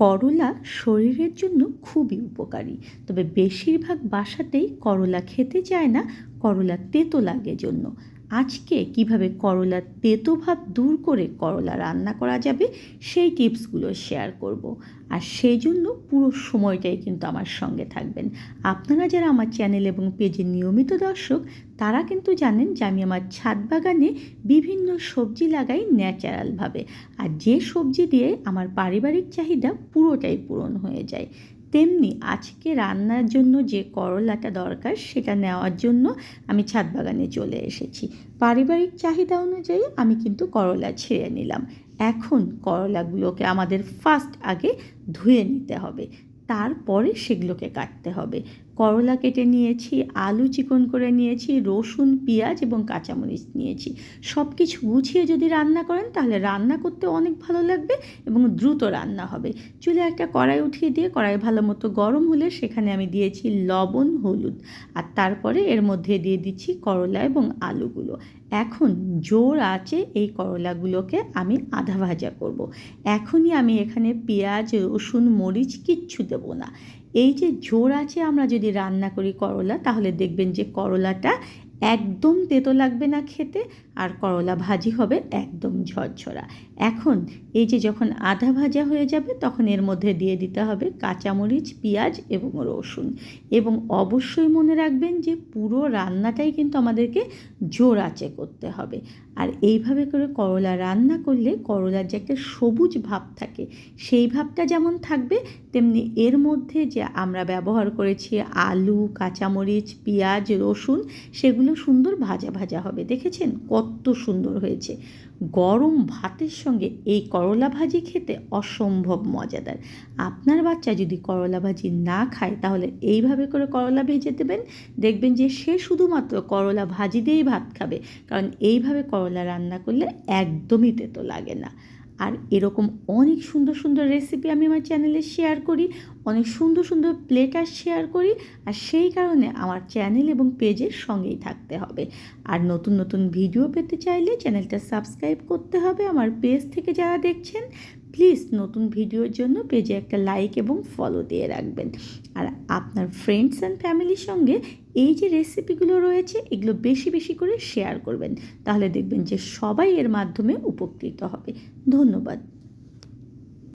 করলা শরীরের জন্য খুবই উপকারী। তবে বেশিরভাগ বাসাতেই করলা খেতে চায় না, করলা তেতো লাগে জন্য। আজকে কীভাবে করলার তেতো ভাব দূর করে করলা রান্না করা যাবে, সেই টিপসগুলো শেয়ার করব। আর সেই জন্য পুরো সময়টাই কিন্তু আমার সঙ্গে থাকবেন। আপনারা যারা আমার চ্যানেল এবং পেজের নিয়মিত দর্শক, তারা কিন্তু জানেন যে আমি আমার ছাদ বাগানে বিভিন্ন সবজি লাগাই ন্যাচারালভাবে। আর যে সবজি দিয়ে আমার পারিবারিক চাহিদা পুরোটাই পূরণ হয়ে যায়। তেমনি আজকে রান্নার জন্য যে করলাটা দরকার সেটা নেওয়ার জন্য আমি ছাদ বাগানে চলে এসেছি। পারিবারিক চাহিদা অনুযায়ী আমি কিন্তু করলা ছেড়ে নিলাম। এখন করলাগুলোকে আমাদের ফার্স্ট আগে ধুয়ে নিতে হবে। তারপরে সেগুলোকে কাটতে হবে। করলা কেটে নিয়েছি, আলু চিকন করে নিয়েছি, রসুন, পেঁয়াজ এবং কাঁচামরিচ নিয়েছি। সব কিছু গুছিয়ে যদি রান্না করেন, তাহলে রান্না করতে অনেক ভালো লাগবে এবং দ্রুত রান্না হবে। চুলে একটা কড়াই উঠিয়ে দিয়ে কড়াই ভালো মতো গরম হলে সেখানে আমি দিয়েছি লবণ, হলুদ। আর তারপরে এর মধ্যে দিয়ে দিচ্ছি করলা এবং আলুগুলো। এখন জোর আছে এই করলাগুলোকে আমি আধা ভাজা করব। এখনই আমি এখানে পেঁয়াজ, রসুন, মরিচ কিচ্ছু দেবো না। এই যে জোর আছে আমরা যদি রান্না করি করলা তাহলে দেখবেন যে করলাটা একদম তেতো লাগবে না খেতে। আর করলা ভাজি হবে একদম ঝরঝরা। এখন এই যে যখন আধা ভাজা হয়ে যাবে, তখন এর মধ্যে দিয়ে দিতে হবে কাঁচামরিচ, পেঁয়াজ এবং রসুন। এবং অবশ্যই মনে রাখবেন যে পুরো রান্নাটাই কিন্তু আমাদেরকে জোর আঁচে করতে হবে। আর এইভাবে করে করলা রান্না করলে করলার যে একটা সবুজ ভাব থাকে, সেই ভাবটা যেমন থাকবে, তেমনি এর মধ্যে যে আমরা ব্যবহার করেছি আলু, কাঁচামরিচ, পেঁয়াজ, রসুন, সেগুলো সুন্দর ভাজা ভাজা হবে। দেখেছেন কত সুন্দর হয়েছে। গরম ভাতের সঙ্গে এই করলা ভাজি খেতে অসম্ভব মজাদার। আপনার বাচ্চা যদি করলা ভাজি না খায়, তাহলে এইভাবে করে করলা ভেজে দেবেন। দেখবেন যে সে শুধুমাত্র করলা ভাজি দিয়েই ভাত খাবে। কারণ এইভাবে করলা রান্না করলে একদমই তেতো লাগে না। আর এরকম অনেক সুন্দর সুন্দর রেসিপি আমি আমার চ্যানেলে শেয়ার করি, অনেক সুন্দর সুন্দর প্লেটার শেয়ার করি, আর সেই কারণে আমার চ্যানেল এবং পেজের সঙ্গেই থাকতে হবে। আর নতুন নতুন ভিডিও পেতে চাইলে চ্যানেলটা সাবস্ক্রাইব করতে হবে আমার পেজ থেকে যারা দেখছেন প্লিজ নতুন ভিডিওর জন্য পেজে একটা লাইক এবং ফলো দিয়ে রাখবেন। আর আপনার ফ্রেন্ডস অ্যান্ড ফ্যামিলির সঙ্গে এই যে রেসিপিগুলো রয়েছে, এগুলো বেশি বেশি করে শেয়ার করবেন। তাহলে দেখবেন যে সবাই এর মাধ্যমে উপকৃত হবে। ধন্যবাদ।